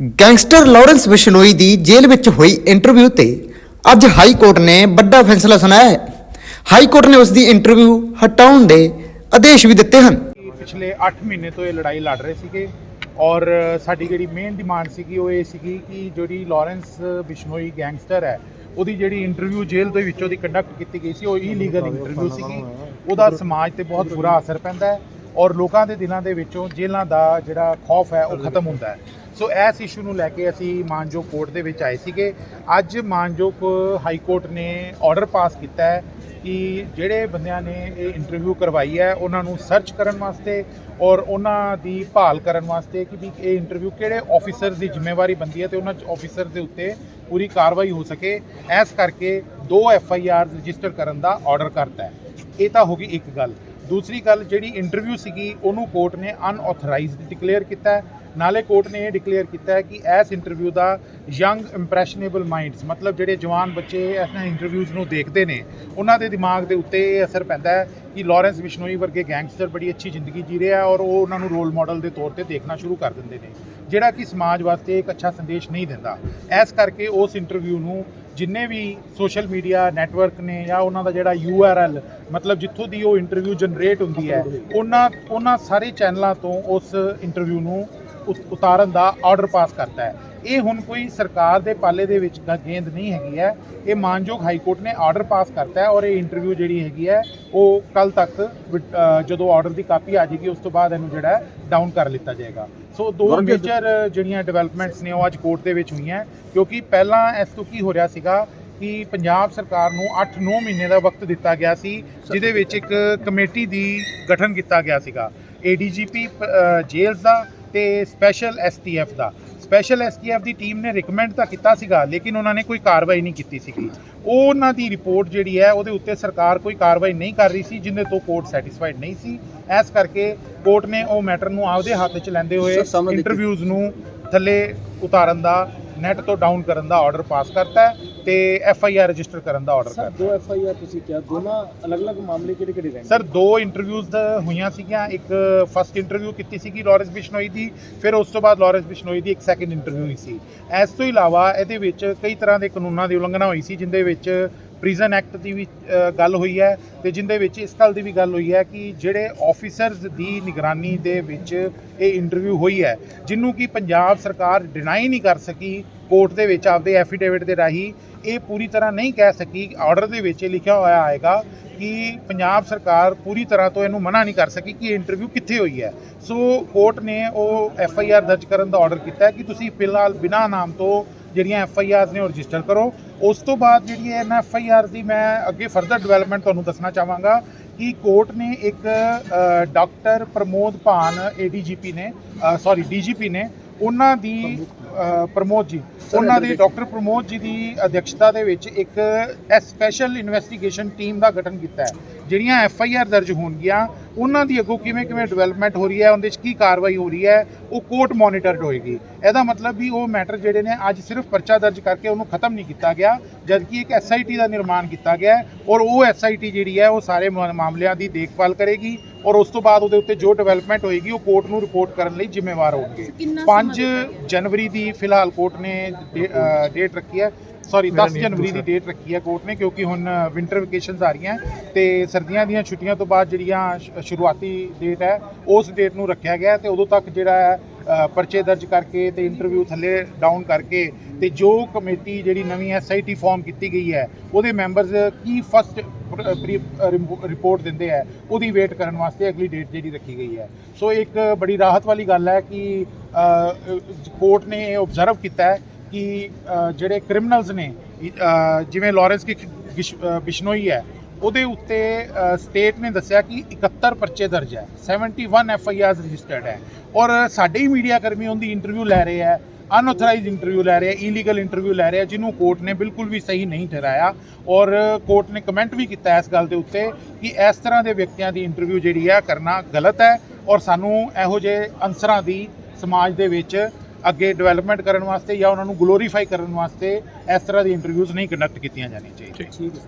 Gangster Lawrence Bishnoi ਦੀ ਜੇਲ੍ਹ ਵਿੱਚ ਹੋਈ ਇੰਟਰਵਿਊ ਤੇ ਅੱਜ ਹਾਈ ਕੋਰਟ ਨੇ ਵੱਡਾ ਫੈਸਲਾ ਸੁਣਾਇਆ ਹੈ। ਹਾਈ ਕੋਰਟ ਨੇ ਉਸ ਦੀ ਇੰਟਰਵਿਊ ਹਟਾਉਣ ਦੇ ਆਦੇਸ਼ ਵੀ ਦਿੱਤੇ ਹਨ। ਕਿ ਪਿਛਲੇ 8 ਮਹੀਨੇ ਤੋਂ ਇਹ ਲੜਾਈ ਲੜ ਰਹੇ ਸੀਗੇ ਔਰ ਸਾਡੀ ਜਿਹੜੀ ਮੇਨ ਡਿਮਾਂਡ ਸੀਗੀ ਉਹ ਇਹ ਸੀਗੀ ਕਿ ਜਿਹੜੀ ਲਾਰੈਂਸ ਬਿਸ਼ਨੋਈ ਗੈਂਗਸਟਰ ਹੈ, ਉਹਦੀ ਜਿਹੜੀ ਇੰਟਰਵਿਊ ਜੇਲ੍ਹ ਦੇ ਵਿੱਚੋਂ ਦੀ ਕੰਡਕਟ ਕੀਤੀ ਗਈ ਸੀ, ਉਹ ਇਲੀਗਲ ਇੰਟਰਵਿਊ ਸੀਗੀ। ਉਹਦਾ ਸਮਾਜ ਤੇ ਬਹੁਤ ਬੁਰਾ ਅਸਰ ਪੈਂਦਾ ਹੈ ਔਰ ਲੋਕਾਂ ਦੇ ਦਿਲਾਂ ਦੇ ਵਿੱਚੋਂ ਜੇਲ੍ਹਾਂ ਦਾ ਜਿਹੜਾ ਖੌਫ ਹੈ, ਉਹ ਖਤਮ ਹੁੰਦਾ ਹੈ। ਸੋ ਇਸ ਇਸ਼ੂ ਨੂੰ ਲੈ ਕੇ ਅਸੀਂ ਮਾਨਜੋਗ ਕੋਰਟ ਦੇ ਵਿੱਚ ਆਏ ਸੀਗੇ। ਅੱਜ ਮਾਨਜੋਗ ਹਾਈ ਕੋਰਟ ਨੇ ਆਰਡਰ ਪਾਸ ਕੀਤਾ ਹੈ ਕਿ ਜਿਹੜੇ ਬੰਦਿਆਂ ਨੇ ਇਹ ਇੰਟਰਵਿਊ ਕਰਵਾਈ ਹੈ, ਉਹਨਾਂ ਨੂੰ ਸਰਚ ਕਰਨ ਵਾਸਤੇ ਔਰ ਉਹਨਾਂ ਦੀ ਭਾਲ ਕਰਨ ਵਾਸਤੇ ਕਿ ਵੀ ਇਹ ਇੰਟਰਵਿਊ ਕਿਹੜੇ ਆਫੀਸਰ ਦੀ ਜ਼ਿੰਮੇਵਾਰੀ ਬੰਦੀ ਹੈ ਤੇ ਉਹਨਾਂ ਆਫੀਸਰ ਦੇ ਉੱਤੇ ਪੂਰੀ ਕਾਰਵਾਈ ਹੋ ਸਕੇ। ਇਸ ਕਰਕੇ ਦੋ ਐਫ ਆਈ ਆਰ ਰਜਿਸਟਰ ਕਰਨ ਦਾ ਆਰਡਰ ਕਰਤਾ ਹੈ। ਇਹ ਤਾਂ ਹੋ ਗਈ ਇੱਕ ਗੱਲ। ਦੂਸਰੀ ਗੱਲ, ਜਿਹੜੀ ਇੰਟਰਵਿਊ ਸੀਗੀ, ਉਹਨੂੰ ਕੋਰਟ ਨੇ ਅਨਆਥੋਰਾਈਜ਼ਡ ਡਿਕਲੇਅਰ ਕੀਤਾ ਹੈ। ਨਾਲੇ ਕੋਰਟ ਨੇ ਇਹ ਡਿਕਲੇਅਰ ਕੀਤਾ ਹੈ ਕਿ ਇਸ ਇੰਟਰਵਿਊ ਦਾ ਯੰਗ ਇੰਪ੍ਰੈਸ਼ਨੇਬਲ ਮਾਈਂਡਸ ਮਤਲਬ ਜਿਹੜੇ ਜਵਾਨ ਬੱਚੇ ਇਹਨਾਂ ਇੰਟਰਵਿਊਜ਼ ਨੂੰ ਦੇਖਦੇ ਨੇ ਉਹਨਾਂ ਦੇ ਦਿਮਾਗ ਦੇ ਉੱਤੇ ਇਹ ਅਸਰ ਪੈਂਦਾ ਹੈ ਕਿ ਲਾਰੈਂਸ ਬਿਸ਼ਨੋਈ ਵਰਗੇ ਗੈਂਗਸਟਰ ਬੜੀ ਅੱਛੀ ਜ਼ਿੰਦਗੀ ਜੀ ਰਹੇ ਆ ਔਰ ਉਹ ਉਹਨਾਂ ਨੂੰ ਰੋਲ ਮਾਡਲ ਦੇ ਤੌਰ ਤੇ ਦੇਖਣਾ ਸ਼ੁਰੂ ਕਰ ਦਿੰਦੇ ਨੇ ਜਿਹੜਾ ਕਿ ਸਮਾਜ ਵਾਸਤੇ ਇੱਕ ਅੱਛਾ ਸੰਦੇਸ਼ ਨਹੀਂ ਦਿੰਦਾ। ਇਸ ਕਰਕੇ ਉਸ ਇੰਟਰਵਿਊ ਨੂੰ ਜਿੰਨੇ ਵੀ ਸੋਸ਼ਲ ਮੀਡੀਆ ਨੈਟਵਰਕ ਨੇ ਜਾਂ ਉਹਨਾਂ ਦਾ ਜਿਹੜਾ URL ਮਤਲਬ ਜਿੱਥੋਂ ਦੀ ਉਹ ਇੰਟਰਵਿਊ ਜਨਰੇਟ ਹੁੰਦੀ ਹੈ ਉਹਨਾਂ ਉਹਨਾਂ ਸਾਰੇ ਚੈਨਲਾਂ ਤੋਂ ਉਸ ਇੰਟਰਵਿਊ ਨੂੰ ਉਤਾਰਨ ਦਾ ਆਰਡਰ ਪਾਸ ਕਰਤਾ ਹੈ। ਇਹ ਹੁਣ ਕੋਈ ਸਰਕਾਰ ਦੇ ਪਾਲੇ ਦੇ ਵਿੱਚ ਗੇਂਦ ਨਹੀਂ ਹੈਗੀ ਹੈ। ਇਹ ਮਾਨਯੋਗ ਹਾਈ ਕੋਰਟ ਨੇ ਆਰਡਰ ਪਾਸ ਕਰਤਾ ਹੈ ਔਰ ਇਹ ਇੰਟਰਵਿਊ ਜਿਹੜੀ ਹੈਗੀ ਹੈ ਉਹ ਕੱਲ ਤੱਕ ਜਦੋਂ ਆਰਡਰ ਦੀ ਕਾਪੀ ਆ ਜਾਏਗੀ ਉਸ ਤੋਂ ਬਾਅਦ ਇਹਨੂੰ ਜਿਹੜਾ ਡਾਊਨ ਕਰ ਲਿੱਤਾ ਜਾਏਗਾ। ਸੋ ਦੋ ਮੇਜਰ ਜਿਹੜੀਆਂ ਡਿਵੈਲਪਮੈਂਟਸ ਨੇ ਉਹ ਅੱਜ ਕੋਰਟ ਦੇ ਵਿੱਚ ਹੋਈਆਂ ਕਿਉਂਕਿ ਪਹਿਲਾਂ ਇਸ ਤੋਂ ਕੀ ਹੋ ਰਿਹਾ ਸੀਗਾ ਕਿ ਪੰਜਾਬ ਸਰਕਾਰ ਨੂੰ 8-9 ਮਹੀਨੇ ਦਾ ਵਕਤ ਦਿੱਤਾ ਗਿਆ ਸੀ ਜਿਹਦੇ ਵਿੱਚ ਇੱਕ ਕਮੇਟੀ ਦੀ ਗਠਨ ਕੀਤਾ ਗਿਆ ਸੀਗਾ। ਏਡੀਜੀਪੀ ਜੇਲਸ ਦਾ ਤੇ ਸਪੈਸ਼ਲ ਐਸਟੀਐਫ ਦਾ। ਸਪੈਸ਼ਲ ਐਸਟੀਐਫ ਦੀ ਟੀਮ ਨੇ ਰეკਮੈਂਡ ਤਾਂ ਕੀਤਾ ਸੀਗਾ ਲੇਕਿਨ ਉਹਨਾਂ ਨੇ ਕੋਈ ਕਾਰਵਾਈ ਨਹੀਂ ਕੀਤੀ ਸੀਗੀ। ਉਹ ਉਹਨਾਂ ਦੀ ਰਿਪੋਰਟ ਜਿਹੜੀ ਹੈ ਉਹਦੇ ਉੱਤੇ ਸਰਕਾਰ ਕੋਈ ਕਾਰਵਾਈ ਨਹੀਂ ਕਰ ਰਹੀ ਸੀ ਜਿੰਦੇ ਤੋਂ ਕੋਰਟ ਸੈਟੀਸਫਾਈਡ ਨਹੀਂ ਸੀ। ਇਸ ਕਰਕੇ ਕੋਰਟ ਨੇ ਉਹ ਮੈਟਰ ਨੂੰ ਆਪਦੇ ਹੱਥ 'ਚ ਲੈਂਦੇ ਹੋਏ। ਇੰਟਰਵਿਊਜ਼ ਨੂੰ ਥੱਲੇ ਉਤਾਰਨ ਦਾ ਨੈਟ ਤੋਂ ਡਾਊਨ ਕਰਨ ਦਾ ਆਰਡਰ ਪਾਸ ਕਰਤਾ ਹੈ। ਤੇ ਐਫ ਆਈ ਆਰ ਰਜਿਸਟਰ ਕਰਨ ਦਾ ਆਰਡਰ ਸਰ ਦੋ ਐਫ ਆਈ ਆਰ ਤੁਸੀਂ ਕਿਹਾ ਦੋਨਾਂ ਅਲੱਗ-ਅਲੱਗ ਮਾਮਲੇ ਕਿਹੜੇ ਕਿਹੜੇ ਰਹਿੰਦੇ? ਸਰ ਦੋ ਇੰਟਰਵਿਊਜ਼ ਹੋਈਆਂ ਸੀਗੀਆਂ। ਇੱਕ ਫਸਟ ਇੰਟਰਵਿਊ ਕੀਤੀ ਸੀਗੀ ਲਾਰੈਂਸ ਬਿਸ਼ਨੋਈ ਦੀ ਫਿਰ ਉਸ ਤੋਂ ਬਾਅਦ ਲਾਰੈਂਸ ਬਿਸ਼ਨੋਈ ਦੀ ਇੱਕ ਸੈਕੰਡ ਇੰਟਰਵਿਊ ਹੋਈ ਸੀ। ਇਸ ਤੋਂ ਇਲਾਵਾ ਇਹਦੇ ਵਿੱਚ ਕਈ ਤਰ੍ਹਾਂ ਦੇ ਕਾਨੂੰਨਾਂ ਦੀ ਉਲੰਘਣਾ ਹੋਈ ਸੀ ਜਿੰਦੇ ਵਿੱਚ ਪ੍ਰਿਜ਼ਨ ਐਕਟ ਦੀ ਵੀ ਗੱਲ ਹੋਈ ਹੈ ਤੇ ਜਿੰਦੇ ਵਿੱਚ ਇਸ ਗੱਲ ਦੀ ਵੀ ਗੱਲ ਹੋਈ ਹੈ ਕਿ ਜਿਹੜੇ ਆਫੀਸਰਸ ਦੀ ਨਿਗਰਾਨੀ ਦੇ ਵਿੱਚ ਇਹ ਇੰਟਰਵਿਊ ਹੋਈ ਹੈ ਜਿਹਨੂੰ ਕਿ ਪੰਜਾਬ ਸਰਕਾਰ ਡਿਨਾਈ ਨਹੀਂ ਕਰ ਸਕੀ ਕੋਰਟ ਦੇ ਵਿੱਚ ਆਪਦੇ ਐਫੀਡੇਵਿਟ ਦੇ ਰਾਹੀਂ ਇਹ ਪੂਰੀ ਤਰ੍ਹਾਂ ਨਹੀਂ ਕਹਿ ਸਕੀ। ਆਰਡਰ ਦੇ ਵਿੱਚ ਇਹ ਲਿਖਿਆ ਹੋਇਆ ਆਏਗਾ ਕਿ ਪੰਜਾਬ ਸਰਕਾਰ ਪੂਰੀ ਤਰ੍ਹਾਂ ਤੋਂ ਇਹਨੂੰ ਮਨਾ ਨਹੀਂ ਕਰ ਸਕੀ ਕਿ ਇਹ ਇੰਟਰਵਿਊ ਕਿੱਥੇ ਹੋਈ ਹੈ। ਸੋ ਕੋਰਟ ਨੇ ਉਹ ਐਫ ਆਈ ਆਰ ਦਰਜ ਕਰਨ ਦਾ ਆਰਡਰ ਕੀਤਾ ਕਿ ਤੁਸੀਂ ਫਿਲਹਾਲ ਬਿਨਾਂ ਨਾਮ ਤੋਂ ਜਿਹੜੀਆਂ ਐਫ ਆਈ ਆਰ ਨੇ ਉਹ ਰਜਿਸਟਰ ਕਰੋ। ਉਸ ਤੋਂ ਬਾਅਦ ਜਿਹੜੀ ਹੈ ਐਫ ਆਈ ਆਰ ਦੀ ਮੈਂ ਅੱਗੇ ਫਰਦਰ ਡਿਵੈਲਪਮੈਂਟ ਤੁਹਾਨੂੰ ਦੱਸਣਾ ਚਾਹਾਂਗਾ ਕਿ ਕੋਰਟ ਨੇ ਇੱਕ ਡਾਕਟਰ ਪ੍ਰਮੋਦ ਭਾਨ ਏਡੀਜੀਪੀ ਨੇ ਸੌਰੀ ਡੀਜੀਪੀ ਨੇ ਉਹਨਾਂ ਦੀ ਪ੍ਰਮੋਦ ਜੀ ਉਹਨਾਂ ਦੀ ਡਾਕਟਰ ਪ੍ਰਮੋਦ ਜੀ ਦੀ ਅਧਿਕਸ਼ਤਾ ਦੇ ਵਿੱਚ ਇੱਕ ਸਪੈਸ਼ਲ ਇਨਵੈਸਟੀਗੇਸ਼ਨ ਟੀਮ ਦਾ ਗਠਨ ਕੀਤਾ ਹੈ ਜਿਹੜੀਆਂ ਐਫ ਆਈ ਆਰ ਦਰਜ ਹੋਣਗੀਆਂ। ਉਹਨਾਂ ਦੀ ਅੱਗੋਂ ਕਿਵੇਂ ਕਿਵੇਂ ਡਿਵੈਲਪਮੈਂਟ ਹੋ ਰਹੀ ਹੈ ਉਹਦੇ 'ਚ ਕੀ ਕਾਰਵਾਈ ਹੋ ਰਹੀ ਹੈ ਉਹ ਕੋਰਟ ਮੋਨੀਟਰਡ ਹੋਏਗੀ। ਇਹਦਾ ਮਤਲਬ ਵੀ ਉਹ ਮੈਟਰ ਜਿਹੜੇ ਨੇ ਅੱਜ ਸਿਰਫ ਪਰਚਾ ਦਰਜ ਕਰਕੇ ਉਹਨੂੰ ਖਤਮ ਨਹੀਂ ਕੀਤਾ ਗਿਆ ਜਦਕਿ ਇੱਕ ਐਸ ਆਈ ਟੀ ਦਾ ਨਿਰਮਾਣ ਕੀਤਾ ਗਿਆ ਔਰ ਉਹ ਐਸ ਆਈ ਟੀ ਜਿਹੜੀ ਹੈ ਉਹ ਸਾਰੇ ਮਾ- ਮਾਮਲਿਆਂ ਦੀ ਦੇਖਭਾਲ ਕਰੇਗੀ ਔਰ ਉਸ ਤੋਂ ਬਾਅਦ ਉਹਦੇ ਉੱਤੇ ਜੋ ਡਿਵੈਲਪਮੈਂਟ ਹੋਏਗੀ ਉਹ ਕੋਰਟ ਨੂੰ ਰਿਪੋਰਟ ਕਰਨ ਲਈ ਜ਼ਿੰਮੇਵਾਰ ਹੋਣਗੇ। 5 ਜਨਵਰੀ ਦੀ ਫਿਲਹਾਲ ਕੋਰਟ ਨੇ ਡੇਟ ਰੱਖੀ ਹੈ। ਸੌਰੀ 10 ਜਨਵਰੀ ਦੀ ਡੇਟ ਰੱਖੀ ਹੈ ਕੋਰਟ ਨੇ ਕਿਉਂਕਿ ਹੁਣ ਵਿੰਟਰ ਵਕੇਸ਼ਨਸ ਆ ਰਹੀਆਂ ਤੇ ਸਰਦੀਆਂ ਦੀਆਂ ਛੁੱਟੀਆਂ ਤੋਂ ਬਾਅਦ ਜਿਹੜੀਆਂ ਸ਼- ਸ਼ੁਰੂਆਤੀ ਡੇਟ ਹੈ, ਉਸ ਡੇਟ ਨੂੰ ਰੱਖਿਆ ਗਿਆ ਹੈ ਤੇ ਉਦੋਂ ਤੱਕ ਜਿਹੜਾ ਹੈ ਪਰਚੇ ਦਰਜ ਕਰਕੇ ਤੇ ਇੰਟਰਵਿਊ ਥੱਲੇ ਡਾਊਨ ਕਰਕੇ ਤੇ ਜੋ ਕਮੇਟੀ ਜਿਹੜੀ ਨਵੀਂ ਐਸਆਈਟੀ ਫਾਰਮ ਕੀਤੀ ਗਈ ਹੈ, ਉਹਦੇ ਮੈਂਬਰਸ ਕੀ ਫਸਟ ਰਿਪੋਰਟ ਦਿੰਦੇ ਹੈ, ਉਹਦੀ ਵੇਟ ਕਰਨ ਵਾਸਤੇ ਅਗਲੀ ਡੇਟ ਜਿਹੜੀ ਰੱਖੀ ਗਈ ਹੈ। ਸੋ ਇੱਕ ਬੜੀ ਰਾਹਤ ਵਾਲੀ ਗੱਲ ਹੈ ਕਿ ਕੋਰਟ ਨੇ ਇਹ ਆਬਜ਼ਰਵ ਕੀਤਾ ਹੈ ਕਿ ਜਿਹੜੇ ਕ੍ਰਿਮੀਨਲਸ ਨੇ ਜਿਵੇਂ ਲਾਰੈਂਸ ਕੀ ਬਿਸ਼ਨੋਈ ਹੈ ਉਹਦੇ ਉੱਤੇ ਸਟੇਟ ਨੇ ਦੱਸਿਆ ਕਿ 71 ਪਰਚੇ ਦਰਜ ਹੈ 71 ਐਫ ਆਈ ਆਰਸ ਰਜਿਸਟਰਡ ਹੈ ਔਰ ਸਾਡੇ ਹੀ ਮੀਡੀਆ ਕਰਮੀ ਉਹਦੀ ਇੰਟਰਵਿਊ ਲੈ ਰਹੇ ਹੈ ਅਨਆਥੋਰਾਈਜ਼ਡ ਇੰਟਰਵਿਊ ਲੈ ਰਿਹਾ ਹੈ ਇਲੀਗਲ ਇੰਟਰਵਿਊ ਲੈ ਰਿਹਾ ਜਿਹਨੂੰ ਕੋਰਟ ਨੇ ਬਿਲਕੁਲ ਵੀ ਸਹੀ ਨਹੀਂ ਠਹਿਰਾਇਆ ਔਰ ਕੋਰਟ ਨੇ ਕਮੈਂਟ ਵੀ ਕੀਤਾ ਇਸ ਗੱਲ ਦੇ ਉੱਤੇ ਕਿ ਇਸ ਤਰ੍ਹਾਂ ਦੇ ਵਿਅਕਤੀਆਂ ਦੀ ਇੰਟਰਵਿਊ ਜਿਹੜੀ ਹੈ ਕਰਨਾ ਗਲਤ ਹੈ ਔਰ ਸਾਨੂੰ ਇਹੋ ਜਿਹੇ ਅਨਸਰਾਂ ਦੀ ਸਮਾਜ ਦੇ ਵਿੱਚ ਅੱਗੇ ਡਿਵੈਲਪਮੈਂਟ ਕਰਨ ਵਾਸਤੇ ਜਾਂ ਉਹਨਾਂ ਨੂੰ ਗਲੋਰੀਫਾਈ ਕਰਨ ਵਾਸਤੇ ਇਸ ਤਰ੍ਹਾਂ ਦੀ ਇੰਟਰਵਿਊਜ਼ ਨਹੀਂ ਕੰਡਕਟ ਕੀਤੀਆਂ ਜਾਣੀਆਂ ਚਾਹੀਦੀਆਂ।